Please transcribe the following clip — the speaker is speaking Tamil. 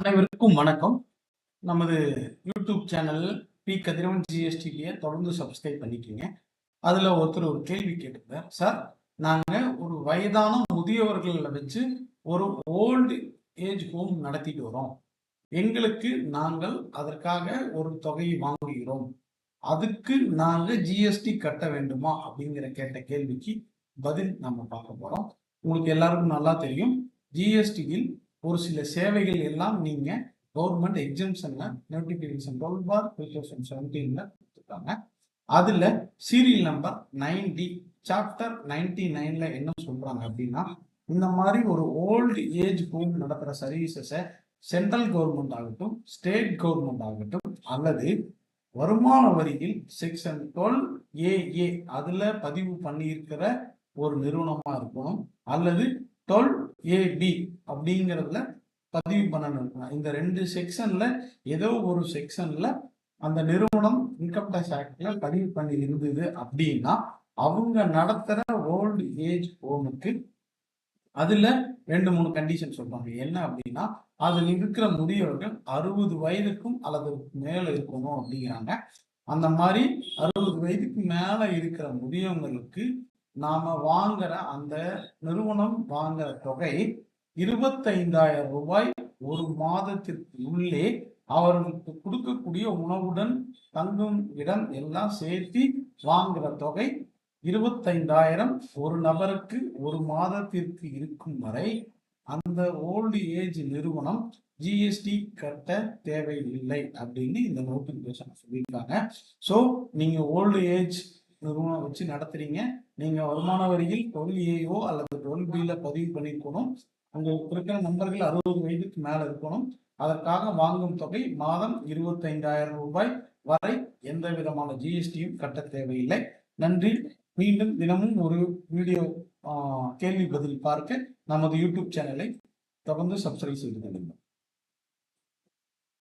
அனைவருக்கும் வணக்கம். நமது யூடியூப் சேனல் பி கதிரவன் ஜிஎஸ்டிவியை தொடர்ந்து சப்ஸ்கிரைப் பண்ணிக்கோங்க. அதில் ஒருத்தர் ஒரு கேள்வி கேட்டிருந்தார் சார் நாங்கள் ஒரு வயதான முதியவர்களை வச்சு ஒரு ஓல்டு ஏஜ் ஹோம் நடத்திட்டு வரோம். எங்களுக்கு நாங்கள் அதற்காக ஒரு தொகையை வாங்குகிறோம். அதுக்கு நாங்கள் ஜிஎஸ்டி கட்ட வேண்டுமா அப்படிங்கிற கேட்ட கேள்விக்கு பதில் நம்ம பார்க்க போகிறோம் உங்களுக்கு எல்லாருக்கும் நல்லா தெரியும். ஜிஎஸ்டியில் ஒரு சில சேவைகள் எல்லாம் நீங்க government எக்ஸம்ஷன்ல notification twelve bar two thousand செவன்டீன்ல கொடுத்துருக்காங்க. அதுல serial number ninety chapter ninety நைன்ல என்ன சொல்றாங்க அப்படின்னா இந்த மாதிரி ஒரு ஓல்டு ஏஜ் ஹோம் நடத்துற சர்வீசஸை சென்ட்ரல் கவர்மெண்ட் ஆகட்டும் ஸ்டேட் கவர்மெண்ட் ஆகட்டும் அல்லது வருமான வரியில் செக்ஷன் டுவெல் ஏஏ அதுல பதிவு பண்ணியிருக்கிற ஒரு நிறுவனமா இருக்கணும் அல்லது டுவெல் ஏபி அப்படிங்கிறதுல பதிவு பண்ணணும். இந்த ரெண்டு செக்ஷன்ல ஏதோ ஒரு செக்ஷன்ல அந்த நிறுவனம் இன்கம் டேக்ஸ் ஆக்ட்ல பதிவு பண்ணி இருந்தது அப்படின்னா அவங்க நடத்துற ஓல்டு ஏஜ் ஹோமுக்கு அதுல ரெண்டு மூணு கண்டிஷன் சொல்றாங்க. என்ன அப்படின்னா அதில் இருக்கிற முதியவர்கள் அறுபது வயதுக்கும் அல்லது மேல இருக்கணும் அப்படிங்கிறாங்க. அந்த மாதிரி அறுபது வயதுக்கு மேல இருக்கிற முதியவங்களுக்கு நாம வாங்குற அந்த நிறுவனம் வாங்குற தொகை இருபத்தைந்தாயிரம் ரூபாய் ஒரு மாதத்திற்கு உள்ளே அவர்களுக்கு கொடுக்கக்கூடிய உணவுடன் தங்கும் இடம் எல்லாம் சேர்த்து வாங்குற தொகை இருபத்தைந்தாயிரம் ஒரு நபருக்கு ஒரு மாதத்திற்கு இருக்கும் வரை அந்த ஓல்டு ஏஜ் நிறுவனம் ஜிஎஸ்டி கட்ட தேவையில்லை அப்படின்னு இந்த நோட்டிபிகேஷன் சொல்லியிருக்காங்க. ஸோ நீங்கள் ஓல்டு ஏஜ் நிறுவனம் வச்சு நடத்துறீங்க. நீங்க வருமான வரியில் டுவெல் ஏஓ அல்லது டுவெல் பில பதிவு பண்ணிருக்கணும் உங்களுக்கு இருக்கிற நம்பர்கள் அறுபது வயதுக்கு மேல இருக்கணும். அதற்காக வாங்கும் தொகை மாதம் இருபத்தைந்தாயிரம் ரூபாய் வரை எந்த விதமான ஜிஎஸ்டியும் கட்ட தேவையில்லை. நன்றி. மீண்டும் தினமும் ஒரு வீடியோ கேள்வி பதில் பார்க்க நமது யூடியூப் சேனலை தொடர்ந்து சப்ஸ்கிரைப் செய்து கொள்ளுங்கள்.